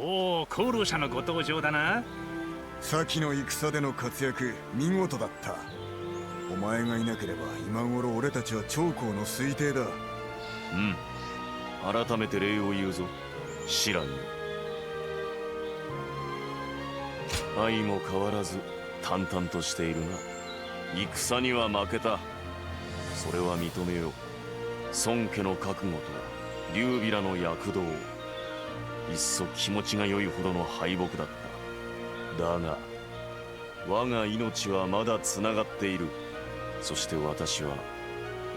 おお功労者のご登場だな。先の戦での活躍見事だった。お前がいなければ今頃俺たちは長江の推定だ。うん。改めて礼を言うぞ。知らんよ。愛も変わらず淡々としているな。戦には負けた。それは認めよう。孫家の覚悟と劉備らの躍動いっそ気持ちが良いほどの敗北だった。だが我が命はまだつながっている。そして私は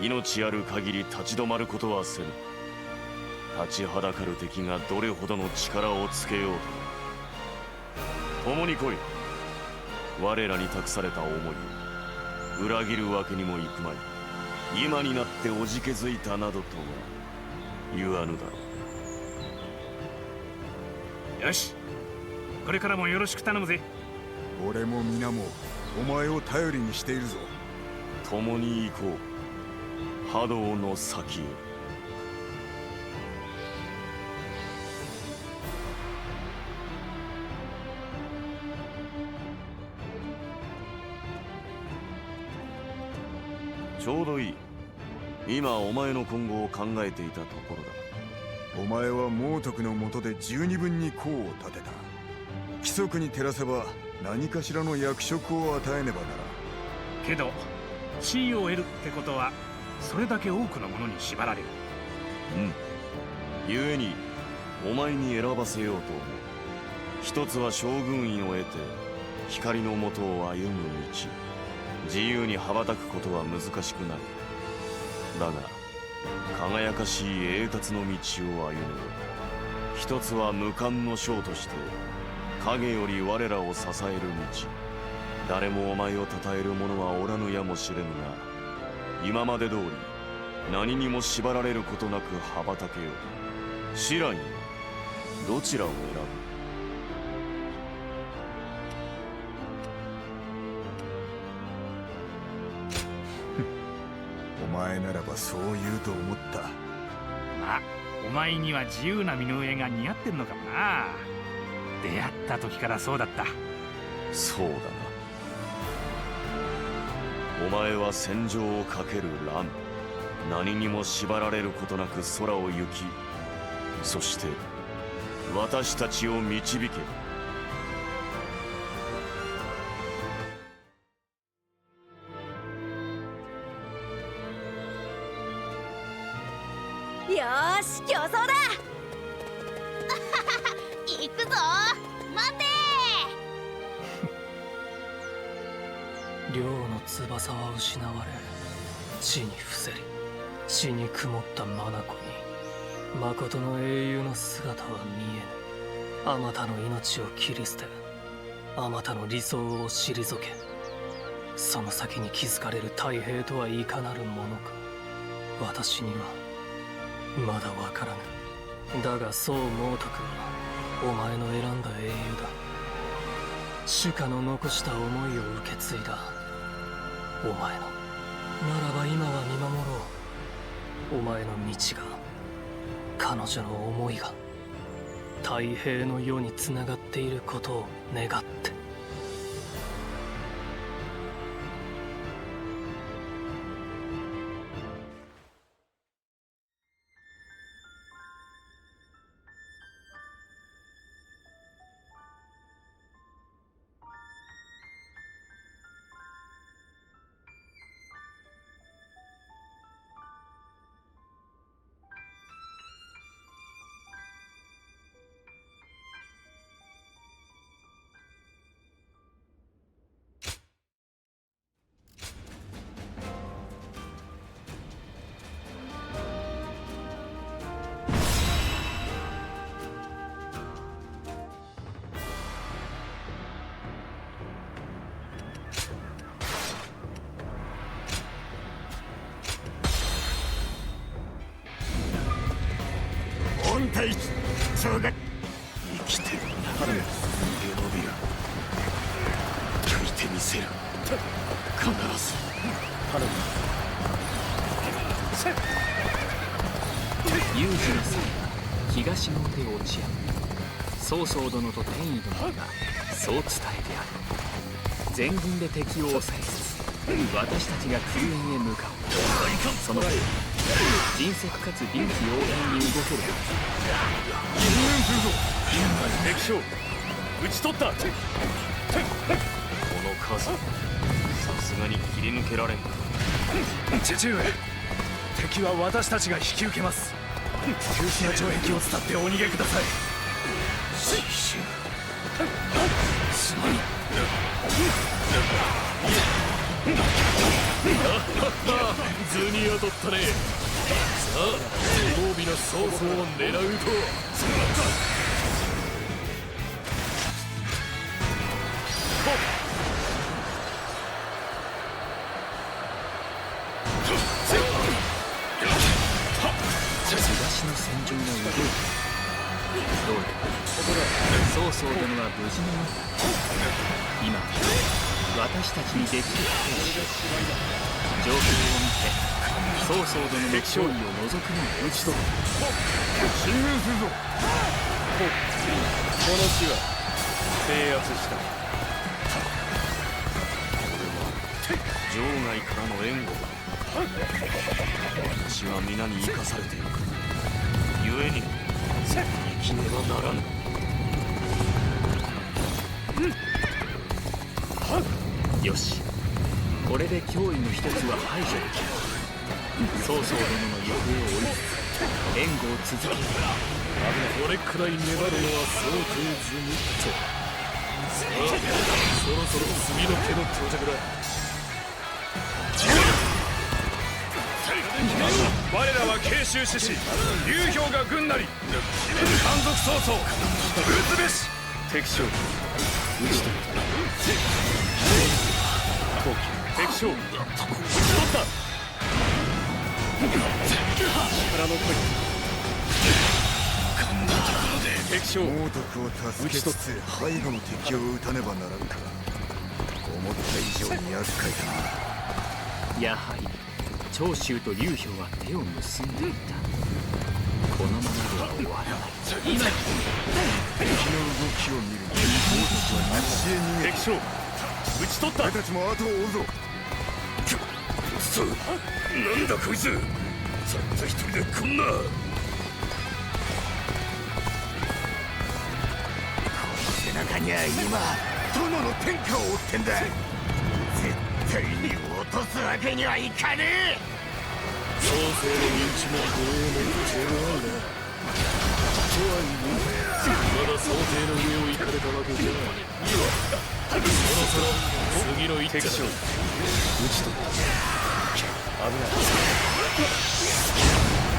命ある限り立ち止まることはせぬ。立ちはだかる敵がどれほどの力をつけようと。共に来い。我らに託された思いを。裏切るわけにもいくまい。今になっておじけづいたなどとは言わぬだろう。よし。これからもよろしく頼むぜ。俺も皆もお前を頼りにしているぞ。共に行こう。波動の先へ。ちょうどいい。今お前の今後を考えていたところだお前は猛徳の下で十二分に功を立てた。規則に照らせば何かしらの役職を与えねばならん。けど地位を得るってことはそれだけ多くのものに縛られる。うん。故にお前に選ばせようと思う。一つは将軍院を得て光のもとを歩む道。自由に羽ばたくことは難しくない。だが輝かしい栄達の道を歩む。一つは無冠の将として影より我らを支える道誰もお前を称える者はおらぬやもしれぬが今まで通り何にも縛られることなく羽ばたけよう。知らんよどちらを選ぶ？前ならばそう言うと思った。まあお前には自由な身の上が似合ってるのかもな。出会った時からそうだった。そうだな。お前は戦場をかける乱。何にも縛られることなく空を行きそして私たちを導けよーし競争だ。行くぞ。待て。両の翼は失われ地に伏せり地に曇った眼に誠の英雄の姿は見えぬ。あまたの命を切り捨てあまたの理想を退けその先に築かれる太平とはいかなるものか。私にはまだわからぬ。だがそう猛徳はお前の選んだ英雄だ。主家の残した思いを受け継いだ。お前の。ならば今は見守ろう。お前の道が。彼女の思いが。太平の世につながっていることを願って。体長が生きてるなら伸びる書いてみせる必ず有事の際は東の腕を打ち合う曹操殿と天意殿がそう伝えてある全軍で敵を抑えつつ私たちが救援へ向かうその時迅速かつ臨機応変に動ける敵将討ち取ったこの数さすがに切り抜けられんか父上敵は私たちが引き受けます急須な城壁を伝ってお逃げくださいすまん図に当たったねさあ無防備な曹操を狙うと。東の戦場が動いたどうやら曹操殿は無事になっ。た今私たちにできる状況を見て曹操殿の勝利を除くのを打ち取る進軍するぞこの地は制圧した。場外からの援護だ。私は皆に生かされている故に生きねばならぬ。よし。これで脅威の一つは排除できる曹操殿の行方を追いつつ援護を続けるこれくらい粘るのは想定済みとさあそろそろ次の手の到着だ我らは慶州志士劉氷が軍なり漢族曹操討つべし敵将討ち取った敵将。討ち取った。力の声敵将猛徳を助けつつ背後の敵を撃たねばならんか思った以上に厄介だな。やはり長州と劉氷は手を結んでいたこのままでは終わらない。今敵の動きを見るに猛徳は西へ逃げ敵将討ち取った俺たちも後を追うぞなんだこいつ。たった一人でこんな。背中には今殿の天下を追ってんだ。絶対に落とすわけにはいかね創世の認知も護衛も手強いな。とはいえまだ想定の上を行かれたわけじゃないそろそろ次の一手だ撃ち取った危ない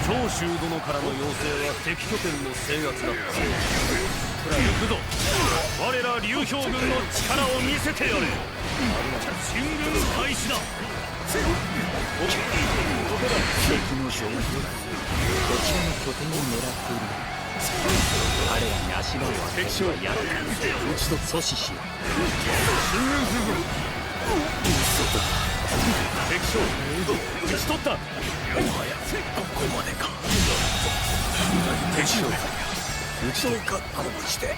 長州殿からの要請は敵拠点の制圧だった行くぞ我ら劉氷軍の力を見せてやれ進軍開始だ敵の情報だこちらの拠点を狙っている彼らに足場を当てるやは嫌だうちと阻止しよう進軍するぞ嘘だ敵将討ち取ったもはやここまでか敵将討ち取りかこぶして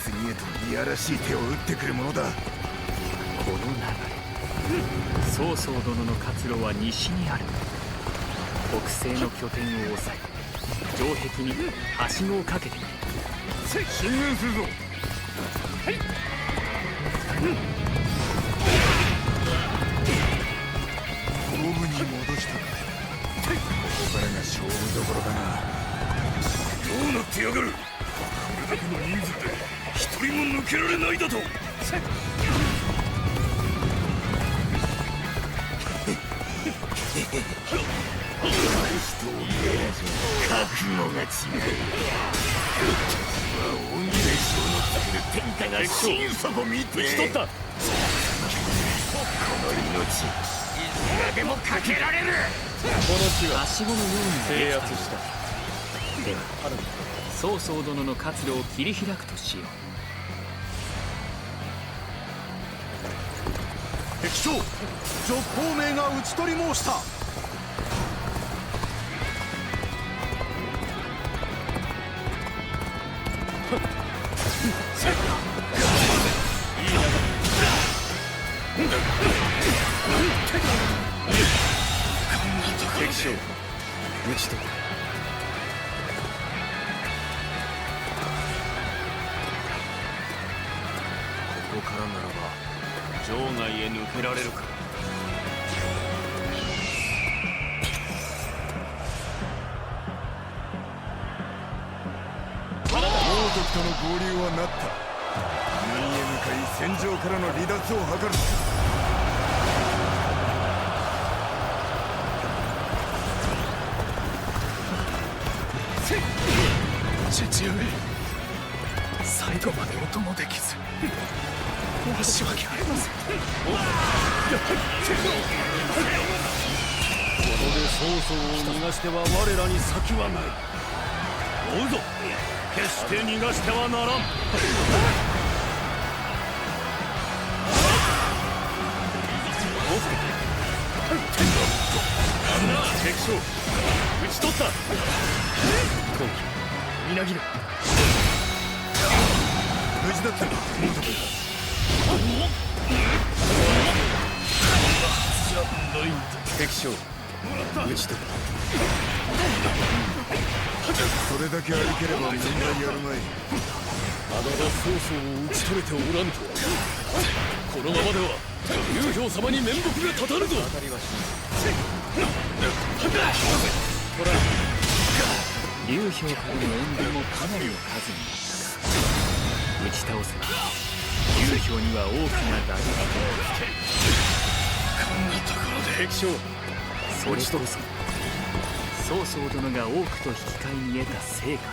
次へとい。やらしい。手を打ってくるものだこの流れ曹操殿の活路は西にある。北西の拠点を抑え城壁にはしごをかけて。みる進軍するぞ。五分に戻した。かここからが勝負どころだな。どうなってやがる。これだけの人数で一人も抜けられないだと覚悟が違うは恩義大将の作る天下が心底見て撃ち取ったこの命いくらでもかけられるこの地ははしごのように制圧したでは曹操殿の活路を切り開くとしよう敵将徐孔明が討ち取り申した将討ち取ったここからならば場外へ抜けられるか。猛徳との合流はなった。南へ向かい戦場からの離脱を図る。父上最後までお供できず。申し訳ありません。ここで曹操を逃がしては我らに先はない。追うぞ。決して逃がしてはならん。敵将。討ち取った。今季みなぎる。無事だったか猛徳敵将討ち取ったそれだけ歩ければ問題あるまい。まだ曹操を討ち取れておらんとは。このままでは劉氷様に面目が立たぬぞ流氷からの援軍もかなりの数になったが打ち倒せば流氷には大きな打撃こんなところで敵将それこそ曹操殿が多くと引き換えに得た成果だ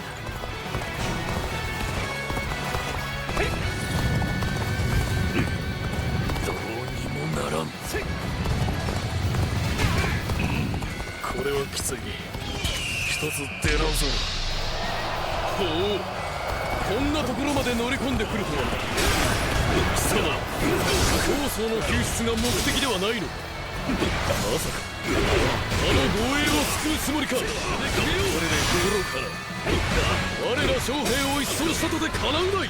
どうにもならんこれはきつい。一つ出直そうほうこんなところまで乗り込んでくるとは。貴様曹操の救出が目的ではないの。まさかあの護衛を救うつもりか。これで心から我ら将兵を一掃したとてかなうない。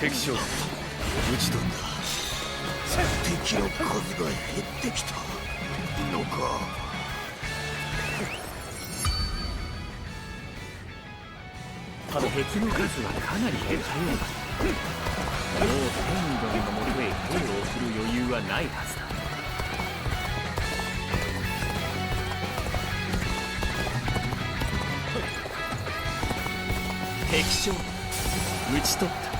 敵将討ち取った敵の数が減ってきた。のか。敵の数はかなり減ったようだもう天女殿のもとへ兵を送る余裕はないはずだ。敵将討ち取った。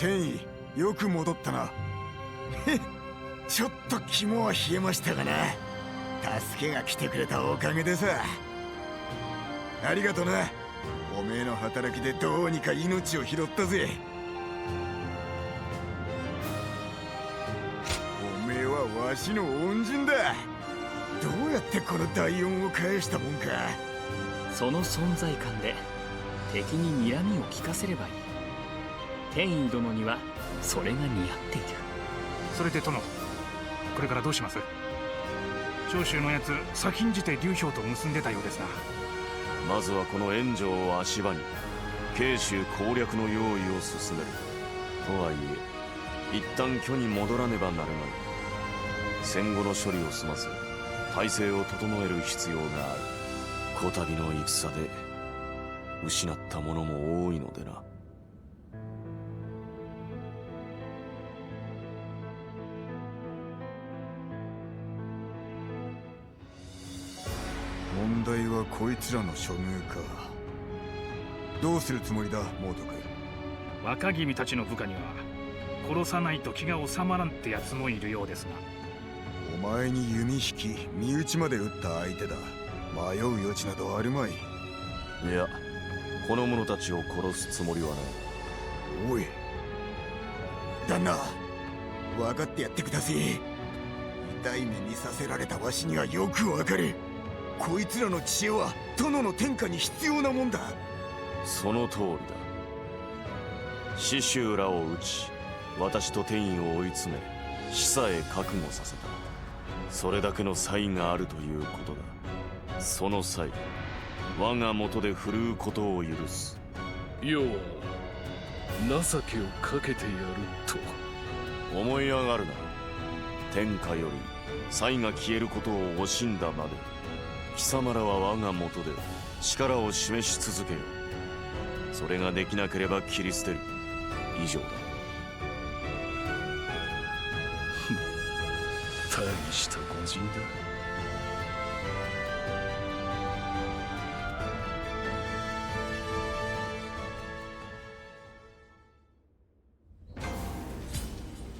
天意よく戻ったな。ちょっと肝は冷えましたがな。助けが来てくれたおかげでさ。ありがとな。おめえの働きでどうにか命を拾ったぜ。おめえはわしの恩人だ。どうやってこの大恩を返したもんか。その存在感で敵に睨みを利かせればいい。天意殿にはそれが似合っている。それで殿これからどうします？長州のやつ先んじて劉氷と結んでたようですな。まずはこの援助を足場に慶州攻略の用意を進める。とはいえ一旦巨に戻らねばならない。戦後の処理を済ませ体制を整える必要がある。こたびの戦で失ったものも多いのでな問題はこいつらの処遇か。どうするつもりだ猛徳若君たちの部下には殺さないと気が収まらんってやつもいるようですが。お前に弓引き身内まで撃った相手だ。迷う余地などあるまい。いやこの者たちを殺すつもりはない。おい。旦那分かってやってください痛い目見させられたわしにはよくわかるこいつらの知恵は殿の天下に必要なもんだ。その通りだ。死囚らを討ち私と天意を追い詰め死さえ覚悟させた。それだけの才があるということだ。その際我が元で振るうことを許す。要は情けをかけてやると。思い上がるな天下より才が消えることを惜しんだまで貴様らは我が元で力を示し続けよそれができなければ切り捨てる。以上だ。大した御人だ。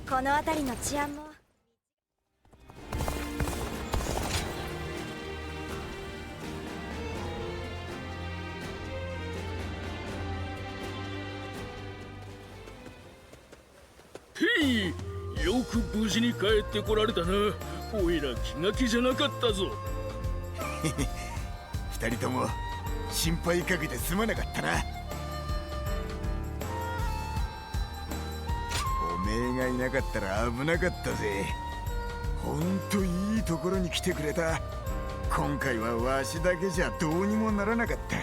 この辺りの治安もいよく無事に帰ってこられたな。おいら気が気じゃなかったぞ。二人とも心配かけてすまなかったな。おめえがいなかったら危なかったぜ。ほんといいところに来てくれた。今回はわしだけじゃどうにもならなかった。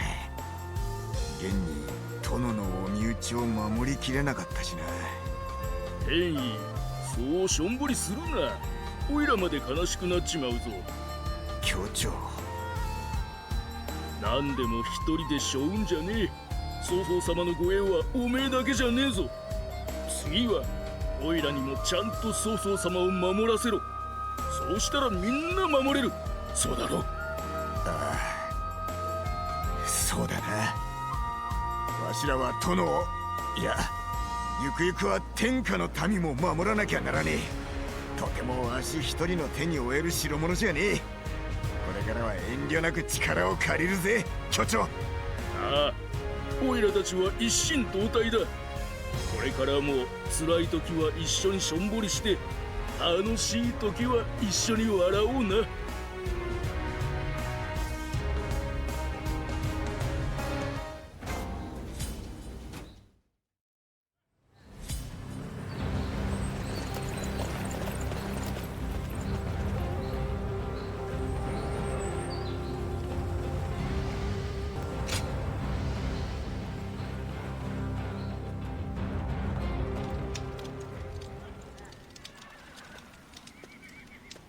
現に殿のお身内を守りきれなかったしな。天意そうしょんぼりするな。おいらまで悲しくなっちまうぞ。教長何でも一人で背負うんじゃねえ。曹操様の護衛はおめえだけじゃねえぞ。次はおいらにもちゃんと曹操様を守らせろ。そうしたらみんな守れる。そうだろそうだな。わしらは殿を。いやゆくゆくは天下の民も守らなきゃならねえ。とてもわし一人の手に負える代物じゃねえ。これからは遠慮なく力を借りるぜ巨長。ああおいらたちは一心同体だ。これからも辛い時は一緒にしょんぼりして楽しい時は一緒に笑おうな。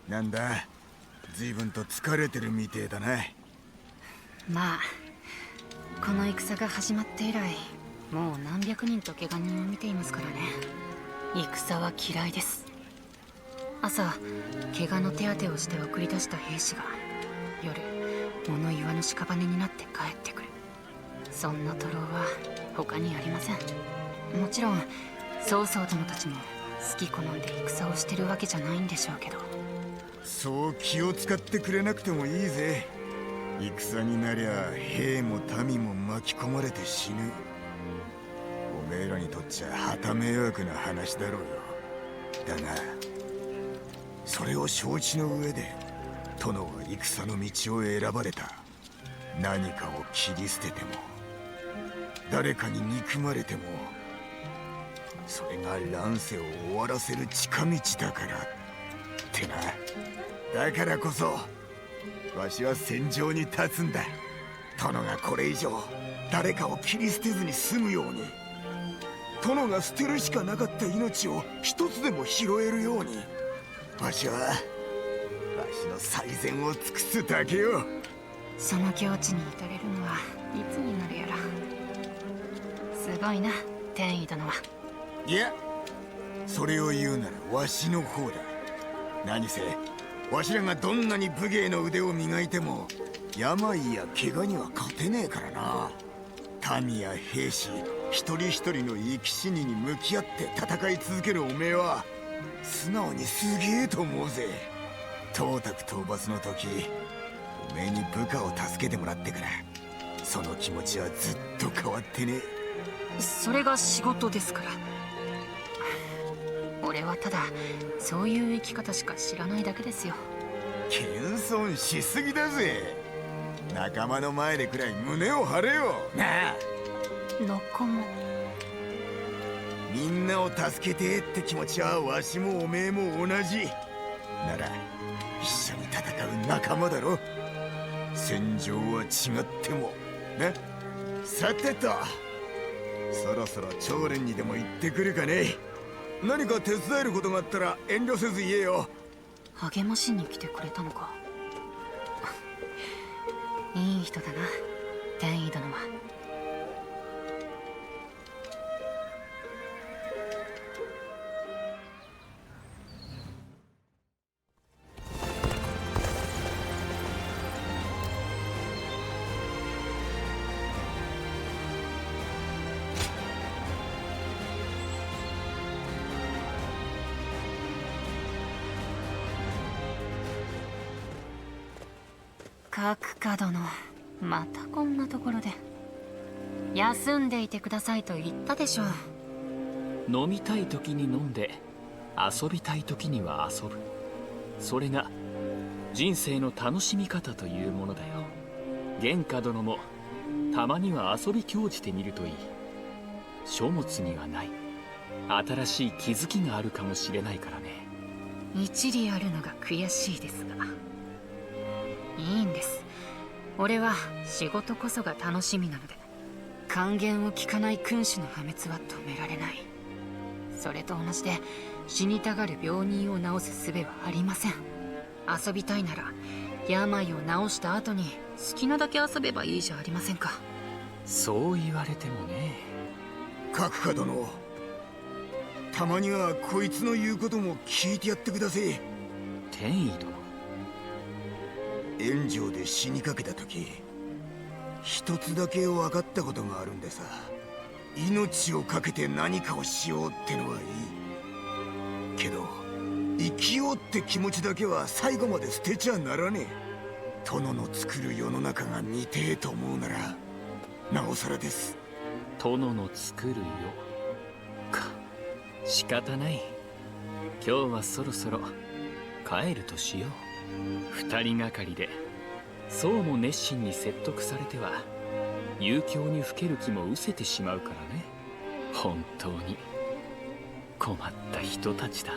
なんだ？随分と疲れてるみてえだな。まあこの戦が始まって以来もう何百人と怪我人を見ていますからね。戦は嫌いです。朝怪我の手当てをして送り出した兵士が夜物言わぬ屍になって帰ってくる。そんな徒労は他にありません。もちろん曹操殿たちも好き好んで戦をしてるわけじゃないんでしょうけど。そう気を使ってくれなくてもいいぜ。戦になりゃ兵も民も巻き込まれて死ぬ。おめえらにとっちゃ旗迷惑な話だろうよ。だがそれを承知の上で殿は戦の道を選ばれた。何かを切り捨てても誰かに憎まれてもそれが乱世を終わらせる近道だからってな。だからこそわしは戦場に立つんだ。殿がこれ以上誰かを切り捨てずに済むように。殿が捨てるしかなかった命を一つでも拾えるように。わしはわしの最善を尽くすだけよ。その境地に至れるのはいつになるやら。すごいな天意殿は。いやそれを言うならわしの方だ。何せわしらがどんなに武芸の腕を磨いても病や怪我には勝てねえからな。民や兵士一人一人の生き死にに向き合って戦い続けるおめえは素直にすげえと思うぜ。東卓討伐の時おめえに部下を助けてもらってからその気持ちはずっと変わってねえ。それが仕事ですから。俺はただそういう生き方しか知らないだけですよ。謙遜しすぎだぜ。仲間の前でくらい胸を張れよ。なあ。仲間みんなを助けてって気持ちはわしもおめえも同じ。なら一緒に戦う仲間だろ。戦場は違っても。な。さてと。そろそろ長連にでも行ってくるかね何か手伝えることがあったら遠慮せず言えよ。励ましに来てくれたのか。いい人だな。天井殿は。各家殿またこんなところで。休んでいてくださいと言ったでしょう。飲みたい時に飲んで遊びたい時には遊ぶ。それが人生の楽しみ方というものだよ。玄華殿もたまには遊び興じてみるといい。書物にはない。新しい気づきがあるかもしれないからね。一理あるのが悔しいですが俺は仕事こそが楽しみなので還元を聞かない君主の破滅は止められない。それと同じで死にたがる病人を治す術はありません。遊びたいなら病を治した後に好きなだけ遊べばいいじゃありませんか。そう言われてもね。閣下殿たまにはこいつの言うことも聞いてやってください。天意殿炎上で死にかけた時一つだけ分かったことがあるんでさ。命を懸けて何かをしようってのはいい。けど生きようって気持ちだけは最後まで捨てちゃならねえ。殿の作る世の中が見てえと思うならなおさらです。殿の作る世？か。仕方ない。今日はそろそろ帰るとしよう。二人がかりでそうも熱心に説得されては遊興にふける気も失せてしまうからね。本当に。困った人たちだ。